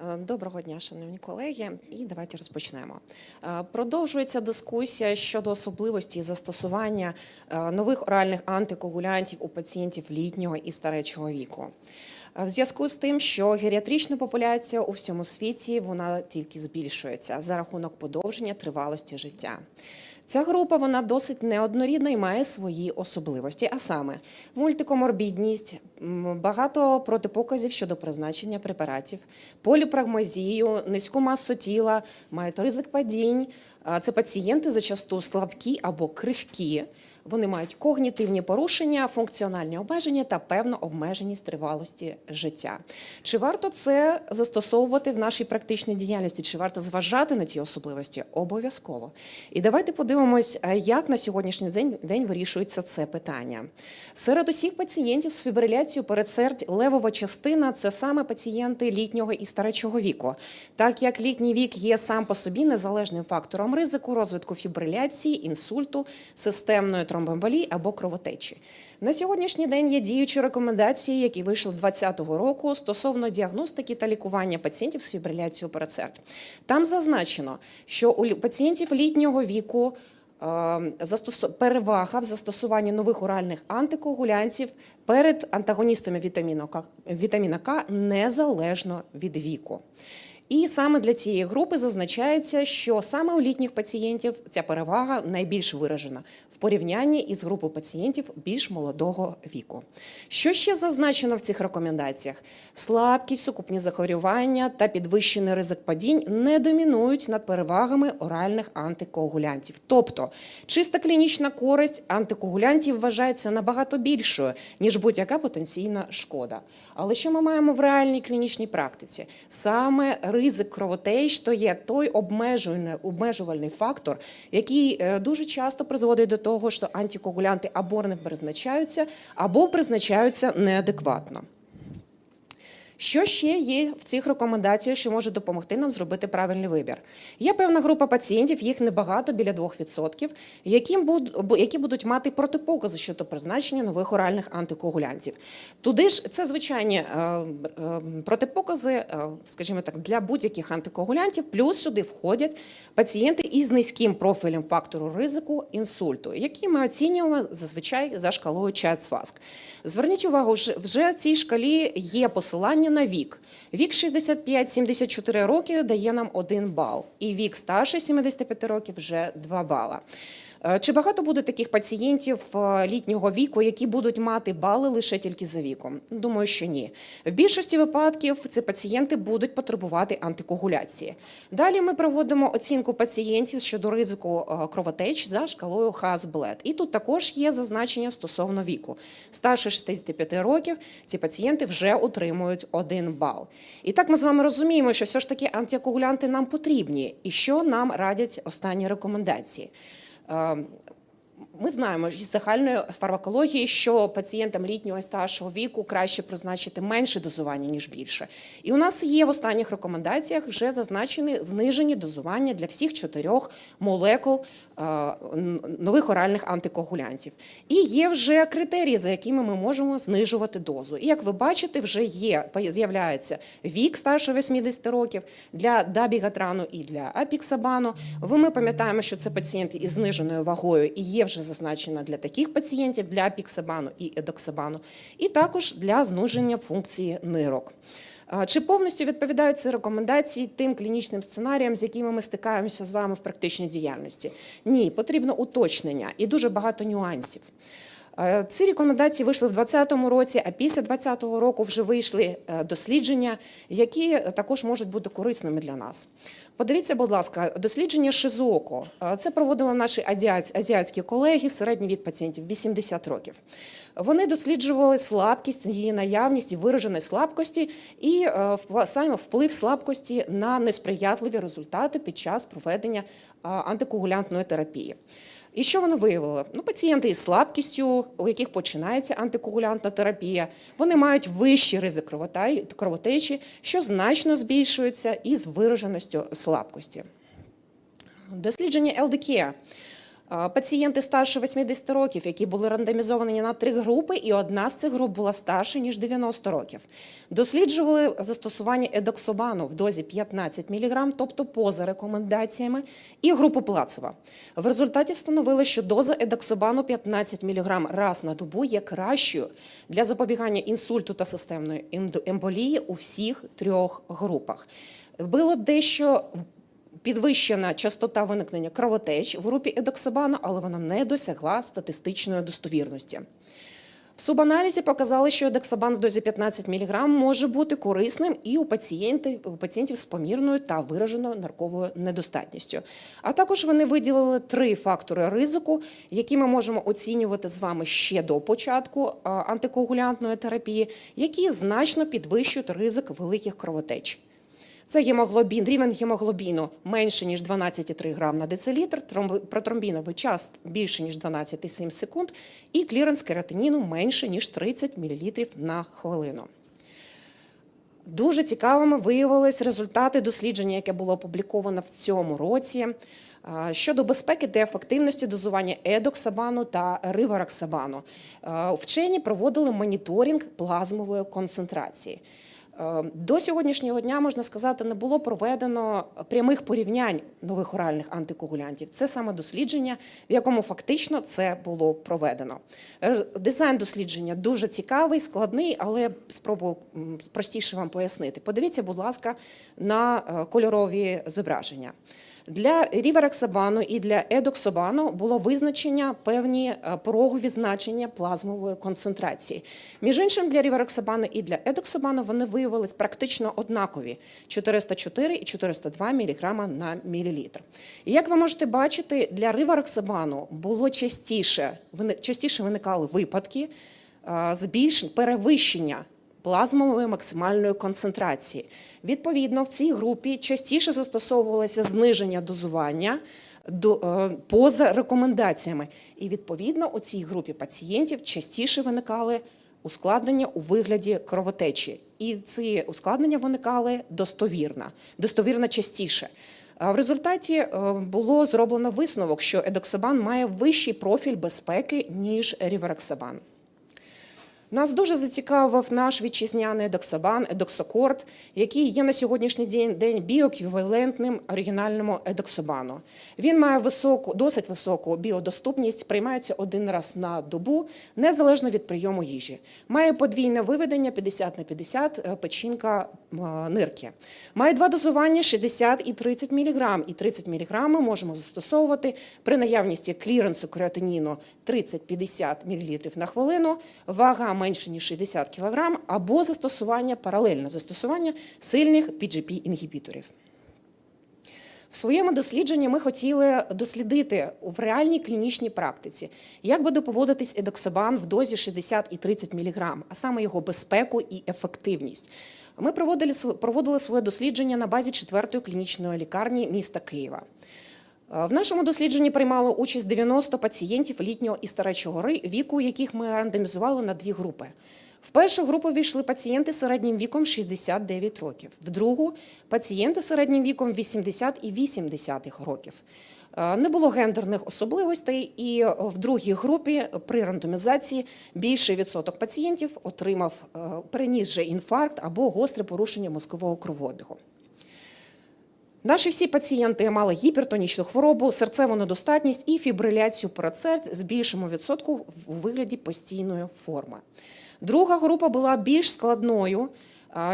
Е, Доброго дня, шановні колеги, і давайте розпочнемо. Е, Продовжується дискусія щодо особливості застосування е, нових оральних антикоагулянтів у пацієнтів літнього і старечого віку. В зв'язку з тим, що геріатрична популяція у всьому світі вона тільки збільшується за рахунок подовження тривалості життя. Ця група вона досить неоднорідна і має свої особливості, а саме мультикоморбідність, багато протипоказів щодо призначення препаратів, поліпрагмазію, низьку масу тіла, мають ризик падінь. Це пацієнти зачасту слабкі або крихкі. Вони мають когнітивні порушення, функціональні обмеження та певну обмеженість тривалості життя. Чи варто це застосовувати в нашій практичній діяльності? Чи варто зважати на ці особливості? Обов'язково. І давайте подивимось, е, як на сьогоднішній день, день вирішується це питання. Серед усіх пацієнтів з фібриляцією передсердь левова частина це саме пацієнти літнього і старечого віку, так як літній вік є сам по собі незалежним фактором ризику розвитку фібриляції, інсульту, системної тромбоемболії або кровотечі. На сьогоднішній день є діючі рекомендації, які вийшли 2020 року стосовно діагностики та лікування пацієнтів з фібриляцією передсердь. Там зазначено, що у пацієнтів літнього віку е, перевага в застосуванні нових оральних антикоагулянтів перед антагоністами вітаміна К незалежно від віку. І саме для цієї групи зазначається, що саме у літніх пацієнтів ця перевага найбільш виражена в порівнянні із групою пацієнтів більш молодого віку. Що ще зазначено в цих рекомендаціях? Слабкість, сукупні захворювання та підвищений ризик падінь не домінують над перевагами оральних антикоагулянтів. Тобто, чиста клінічна користь антикоагулянтів вважається набагато більшою, ніж будь-яка потенційна шкода. Але що ми маємо в реальній клінічній практиці? Саме ризик кровотеч то є той обмежувальний, фактор, який е, дуже часто призводить до того, що антикоагулянти або не призначаються, або призначаються неадекватно. Що ще є в цих рекомендаціях, що може допомогти нам зробити правильний вибір? Є певна група пацієнтів, їх небагато, біля 2%, які, буд- які будуть мати протипокази щодо призначення нових оральних антикоагулянтів. Туди ж це звичайні е, е, протипокази, е, скажімо так, для будь-яких антикоагулянтів, плюс сюди входять пацієнти із низьким профілем фактору ризику інсульту, які ми оцінюємо зазвичай за шкалою Чайт-Сваск. Зверніть увагу, вже в цій шкалі є посилання на вік. Вік 65-74 роки дає нам 1 бал, і вік старше 75 років вже 2 бала. Е, Чи багато буде таких пацієнтів е, літнього віку, які будуть мати бали лише тільки за віком? Думаю, що ні. В більшості випадків ці пацієнти будуть потребувати антикоагуляції. Далі ми проводимо оцінку пацієнтів щодо ризику е, кровотеч за шкалою ХАС-БЛЕД. І тут також є зазначення стосовно віку. Старше 65 років ці пацієнти вже отримують 1 бал. І так ми з вами розуміємо, що все ж таки антикоагулянти нам потрібні, і що нам радять останні рекомендації. Е, Ми знаємо із загальної фармакології, що пацієнтам літнього і старшого віку краще призначити менше дозування, ніж більше. І у нас є в останніх рекомендаціях вже зазначені знижені дозування для всіх чотирьох молекул е, нових оральних антикоагулянтів. І є вже критерії, за якими ми можемо знижувати дозу. І як ви бачите, вже є з'являється вік старше 80 років для дабігатрану і для апіксабану. Ви ми пам'ятаємо, що це пацієнти із зниженою вагою і є вже зазначена для таких пацієнтів для піксебану і едоксабану, і також для зниження функції нирок. Чи повністю відповідають ці рекомендації тим клінічним сценаріям, з якими ми стикаємося з вами в практичній діяльності? Ні, потрібно уточнення і дуже багато нюансів. Е, Ці рекомендації вийшли в 2020 році, а після 2020 року вже вийшли е, дослідження, які також можуть бути корисними для нас. Подивіться, будь ласка, дослідження Шизоко. Е, Це проводили наші азіатські колеги, середній вік пацієнтів 80 років. Вони досліджували слабкість, її наявність і вираженість слабкості, і саме вплив слабкості на несприятливі результати під час проведення антикоагулянтної терапії. І що воно виявило? Ну, пацієнти із слабкістю, у яких починається антикоагулянтна терапія, вони мають вищий ризик кровотечі, що значно збільшується із вираженістю слабкості. Дослідження ЛДК Пацієнти старше 80 років, які були рандомізовані на три групи, і одна з цих груп була старше ніж 90 років. Досліджували застосування едоксобану в дозі 15 мг, тобто поза рекомендаціями, і групу плацева. В результаті встановили, що доза едоксобану 15 мг раз на добу є кращою для запобігання інсульту та системної ем- емболії у всіх трьох групах. Було дещо підвищена частота виникнення кровотеч в групі едоксибану, але вона не досягла статистичної достовірності. В субаналізі показали, що едексабан в дозі 15 мг може бути корисним і у пацієнтів, у пацієнтів з помірною та вираженою нарковою недостатністю. А також вони виділили три фактори ризику, які ми можемо оцінювати з вами ще до початку антикоагулянтної терапії, які значно підвищують ризик великих кровотеч. Це гемоглобін, рівень гемоглобіну менше, ніж 12,3 грам на децилітр, тромб- протромбіновий час більше, ніж 12,7 секунд, і кліренс кератиніну менше, ніж 30 мл на хвилину. Дуже цікавими виявились результати дослідження, яке було опубліковано в цьому році щодо безпеки та ефективності дозування едоксабану та ривароксабану. Вчені проводили моніторинг плазмової концентрації. Е, До сьогоднішнього дня можна сказати, не було проведено прямих порівнянь нових оральних антикоагулянтів. Це саме дослідження, в якому фактично це було проведено. Е, Дизайн дослідження дуже цікавий, складний, але спробую простіше вам пояснити. Подивіться, будь ласка, на е, кольорові зображення. Для ріверексабану і для едоксобану було визначення певні е, порогові значення плазмової концентрації. Між іншим, для ріверексабану і для едоксобану вони виявились практично однакові 404 і 402 мг на мілілітр. І як ви можете бачити, для риварексабану було частіше, частіше виникали випадки е, збільшень, перевищення плазмової максимальної концентрації. Відповідно, в цій групі частіше застосовувалося зниження дозування до, е, поза рекомендаціями. І відповідно у цій групі пацієнтів частіше виникали ускладнення у вигляді кровотечі. І ці ускладнення виникали достовірно, достовірно частіше. В результаті е, було зроблено висновок, що едоксабан має вищий профіль безпеки ніж рівероксабан. Нас дуже зацікавив наш вітчизняний едоксабан, едоксокорд, який є на сьогоднішній день, біоеквівалентним оригінальному едоксабану. Він має високу, досить високу біодоступність, приймається один раз на добу, незалежно від прийому їжі. Має подвійне виведення 50 на 50 е, печінка нирки. Має два дозування 60 і 30 мг. І 30 мг ми можемо застосовувати при наявності кліренсу креатиніну 30-50 мл на хвилину, вага менше ніж 60 кг, або застосування паралельне застосування сильних PGP-інгібіторів. В своєму дослідженні ми хотіли дослідити в реальній клінічній практиці, як буде поводитись едоксабан в дозі 60 і 30 мг, а саме його безпеку і ефективність. Ми проводили, проводили своє дослідження на базі 4-ї клінічної лікарні міста Києва. Е, В нашому дослідженні приймало участь 90 пацієнтів літнього і старечого віку, яких ми рандомізували на дві групи. В першу групу війшли пацієнти середнім віком 69 років, в другу пацієнти середнім віком 80 і 80 років. Е, Не було гендерних особливостей, і в другій групі при рандомізації більший відсоток пацієнтів отримав е, переніс же інфаркт або гостре порушення мозкового кровообігу. Наші всі пацієнти мали гіпертонічну хворобу, серцеву недостатність і фібриляцію передсердь з більшому відсотку у вигляді постійної форми. Друга група була більш складною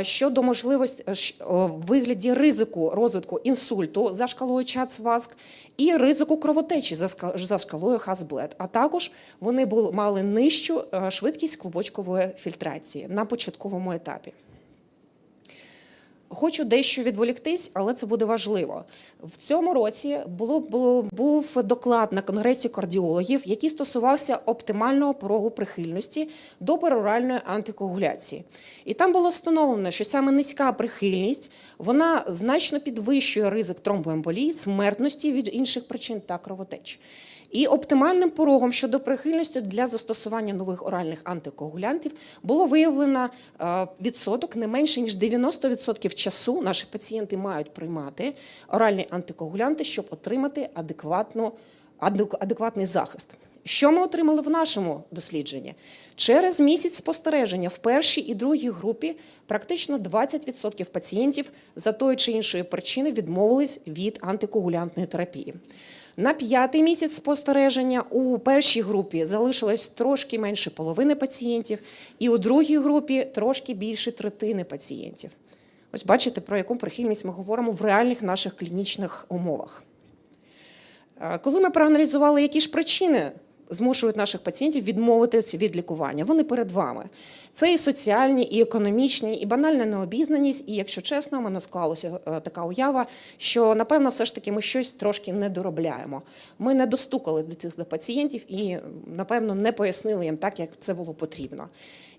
щодо можливості е, в вигляді ризику розвитку інсульту за шкалою ЧАЦ-ВАСК і ризику кровотечі за шкалою Хасблет. А також вони мали нижчу е, швидкість клубочкової фільтрації на початковому етапі. Хочу дещо відволіктись, але це буде важливо. В цьому році було, було був доклад на конгресі кардіологів, який стосувався оптимального порогу прихильності до пероральної антикоагуляції. І там було встановлено, що саме низька прихильність вона значно підвищує ризик тромбоемболії, смертності від інших причин та кровотеч. І оптимальним порогом щодо прихильності для застосування нових оральних антикоагулянтів було виявлено е, відсоток не менше ніж 90% часу наші пацієнти мають приймати оральні антикоагулянти, щоб отримати адекватну адекватний захист. Що ми отримали в нашому дослідженні? Через місяць спостереження в першій і другій групі практично 20% пацієнтів за тої чи іншої причини відмовились від антикоагулянтної терапії. На п'ятий місяць спостереження у першій групі залишилось трошки менше половини пацієнтів, і у другій групі трошки більше третини пацієнтів. Ось бачите, про яку прихильність ми говоримо в реальних наших клінічних умовах. Е, Коли ми проаналізували, які ж причини змушують наших пацієнтів відмовитися від лікування, вони перед вами. Це і соціальні, і економічні, і банальна необізнаність. І, якщо чесно, у мене склалася е, така уява, що напевно, все ж таки ми щось трошки не доробляємо. Ми не достукали до цих пацієнтів і, напевно, не пояснили їм так, як це було потрібно.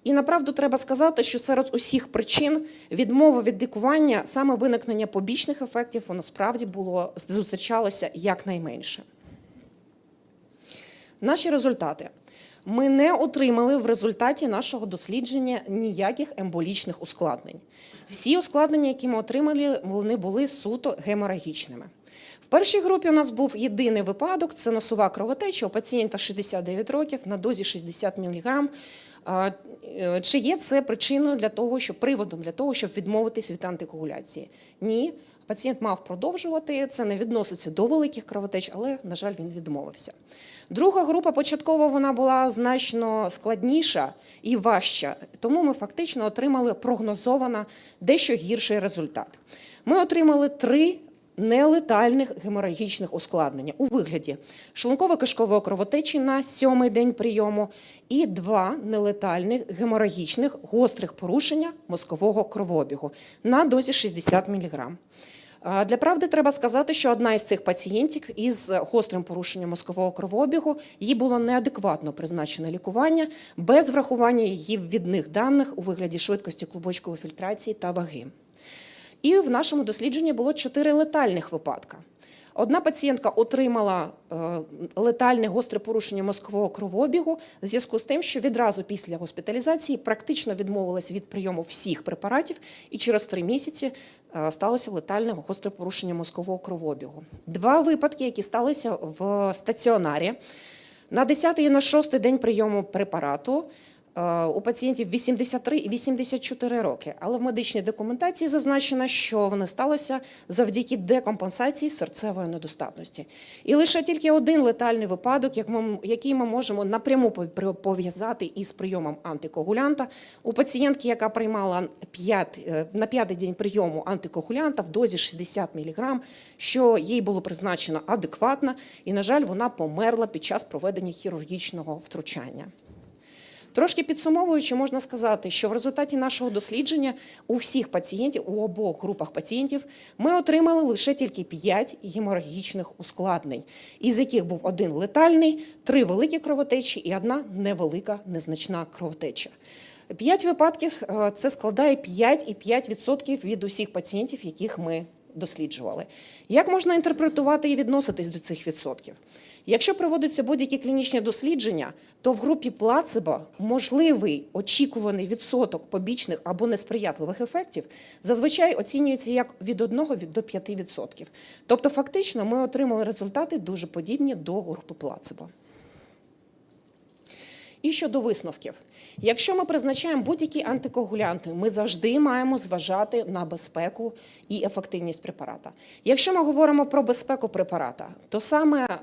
І направду треба сказати, що серед усіх причин відмови від лікування, саме виникнення побічних ефектів, воно справді було зустрічалося якнайменше. Наші результати. Ми не отримали в результаті нашого дослідження ніяких емболічних ускладнень. Всі ускладнення, які ми отримали, вони були суто геморагічними. В першій групі у нас був єдиний випадок: це носова кровотеча у пацієнта 69 років на дозі 60 мг. Е, Чи є це причиною для того, щоб приводом для того, щоб відмовитись від антикоагуляції? Ні. Пацієнт мав продовжувати. Це не відноситься до великих кровотеч, але, на жаль, він відмовився. Друга група початково вона була значно складніша і важча, тому ми фактично отримали прогнозовано дещо гірший результат. Ми отримали три нелетальних геморагічних ускладнення у вигляді шлунково-кишкової кровотечі на сьомий день прийому і два нелетальних геморагічних гострих порушення мозкового кровообігу на дозі 60 мг. Для правди треба сказати, що одна із цих пацієнтів із гострим порушенням мозкового кровообігу їй було неадекватно призначене лікування без врахування її відних даних у вигляді швидкості клубочкової фільтрації та ваги. І в нашому дослідженні було чотири летальних випадка. Одна пацієнтка отримала е, летальне гостре порушення мозкового кровообігу в зв'язку з тим, що відразу після госпіталізації практично відмовилась від прийому всіх препаратів, і через три місяці сталося летальне гостре порушення мозкового кровообігу. Два випадки, які сталися в стаціонарі. На 10 і на 6 день прийому препарату е, у пацієнтів 83 і 84 роки, але в медичній документації зазначено, що вони сталося завдяки декомпенсації серцевої недостатності. І лише тільки один летальний випадок, який ми можемо напряму пов- пов'язати із прийомом антикоагулянта у пацієнтки, яка приймала п'ят- е, на п'ятий день прийому антикоагулянта в дозі 60 мг, що їй було призначено адекватно, і, на жаль, вона померла під час проведення хірургічного втручання. Трошки підсумовуючи, можна сказати, що в результаті нашого дослідження у всіх пацієнтів, у обох групах пацієнтів, ми отримали лише тільки 5 геморагічних ускладнень, із яких був один летальний, три великі кровотечі і одна невелика незначна кровотеча. П'ять випадків е, це складає 5,5% від усіх пацієнтів, яких ми досліджували. Як можна інтерпретувати і відноситись до цих відсотків? Якщо проводяться будь-які клінічні дослідження, то в групі плацебо можливий очікуваний відсоток побічних або несприятливих ефектів зазвичай оцінюється як від 1 від- до 5%. Тобто, фактично, ми отримали результати дуже подібні до групи плацебо. І щодо висновків, якщо ми призначаємо будь-які антикоагулянти, ми завжди маємо зважати на безпеку і ефективність препарата. Якщо ми говоримо про безпеку препарата, то саме е,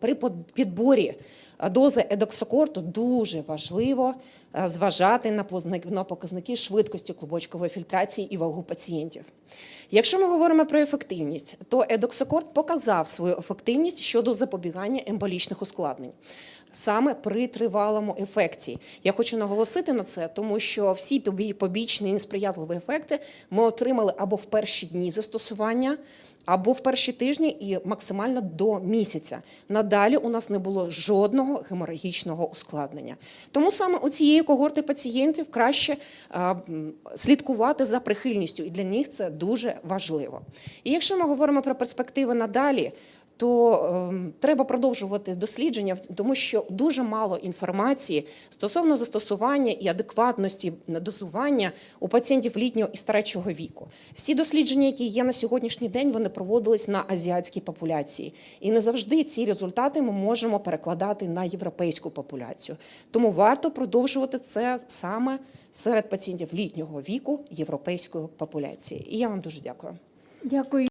при підборі е, дози едоксокорту дуже важливо е, зважати на показники швидкості клубочкової фільтрації і вагу пацієнтів. Якщо ми говоримо про ефективність, то едоксокорт показав свою ефективність щодо запобігання емболічних ускладнень. Саме при тривалому ефекті. Я хочу наголосити на це, тому що всі побічні і несприятливі ефекти ми отримали або в перші дні застосування, або в перші тижні і максимально до місяця. Надалі у нас не було жодного геморагічного ускладнення. Тому саме у цієї когорти пацієнтів краще а, слідкувати за прихильністю, і для них це дуже важливо. І якщо ми говоримо про перспективи надалі, то ем, треба продовжувати дослідження, тому що дуже мало інформації стосовно застосування і адекватності дозування у пацієнтів літнього і старечого віку. Всі дослідження, які є на сьогоднішній день, вони проводились на азіатській популяції, і не завжди ці результати ми можемо перекладати на європейську популяцію. Тому варто продовжувати це саме серед пацієнтів літнього віку європейської популяції. І я вам дуже дякую. Дякую.